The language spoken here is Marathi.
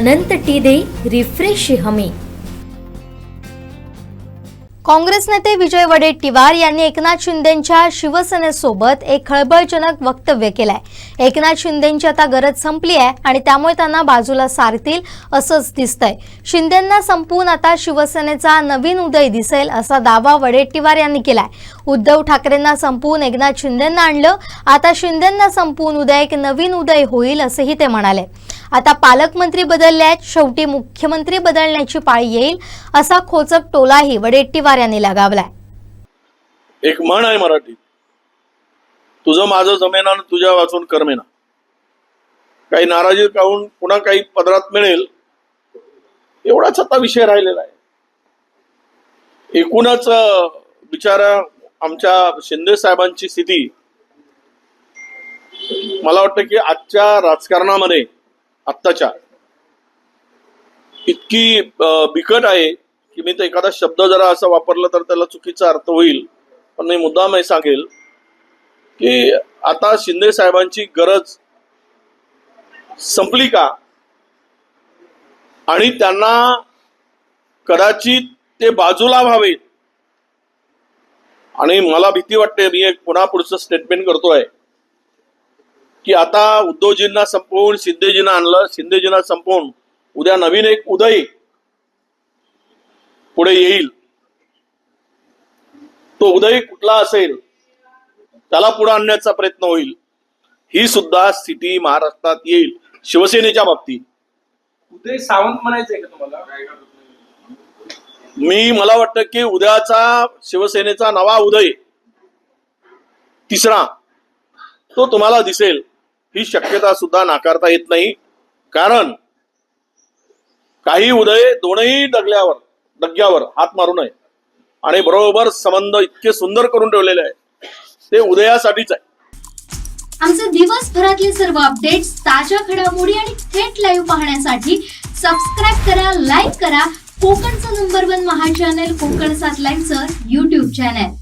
अनंत टी दे रिफ्रेश हमी. काँग्रेस नेते विजय वडेट्टीवार यांनी एकनाथ शिंदेंच्या शिवसेनेसोबत एक खळबळजनक वक्तव्य केलंय. एकनाथ शिंदेंची आता गरज संपली आहे आणि त्यामुळे त्यांना बाजूला सारतील असंच दिसतंय. शिंदेंना संपवून आता शिवसेनेचा नवीन उदय दिसेल असा दावा वडेट्टीवार यांनी केलाय. उद्धव ठाकरेंना संपवून एकनाथ शिंदेंना आणलं आता शिंदेंना संपवून उद्या एक नवीन उदय होईल असंही ते म्हणाले. आता पालकमंत्री बदलले आहेत शेवटी मुख्यमंत्री बदलण्याची पाळी येईल असा खोचक टोलाही वडेट्टीवार यांनी लगावलाय. एक म्हण आहे मराठी. तुझं माझं जमेना आणि तुझ्या वाचून करमेना. काही नाराजी काहून पुन्हा काही पदरात मिळेल एवढाच आता विषय राहिलेला आहे. एकूणच बिचारा आमच्या शिंदे साहेबांची स्थिती मला वाटतं की आजच्या राजकारणामध्ये आत्ताच्या. इतकी बिकट आहे की मी तर एखादा शब्द जरा असा वापरला तर त्याला चुकीचा अर्थ होईल. पण मी मुद्दाम हे सांगेल की आता शिंदे साहेबांची गरज संपली का? आणि त्यांना कदाचित ते बाजूला व्हावेत. आणि मला भीती वाटते मी एक पुन्हा पुढचं स्टेटमेंट करतोय. की आता उद्धवजींना संपवून शिंदेजींना आणलं शिंदेजींना संपवून उद्या नवीन एक उदय पुढे येईल. तो उदय कुठला असेल? त्याला पुढे आणण्याचा प्रयत्न होईल. ही सुद्धा स्थिती महाराष्ट्रात येईल शिवसेनेच्या बाबतीत. उदय सावंत म्हणायचंय का तुम्हाला? मी मला वाटतं की उद्याचा शिवसेनेचा नवा उदय तिसरा तो तुम्हाला दिसेल. ही शक्यता सुद्धा नाकारता येत नाही. कारण काही उदय दोनही डगल्यावर डग्यावर हात मारू नये. आणि बरोबर संबंध इतके सुंदर करून ठेवलेले आहे ते उदयासाठीच आहे. आमचे दिवसभरातले सर्व अपडेट्स ताज्या घडामोडी आणि थेट लाईव्ह पाहण्यासाठी सबस्क्राईब करा लाईक करा. कोकणचं number one Maha channel Konkan सात लाईव्हचं युट्यूब चॅनल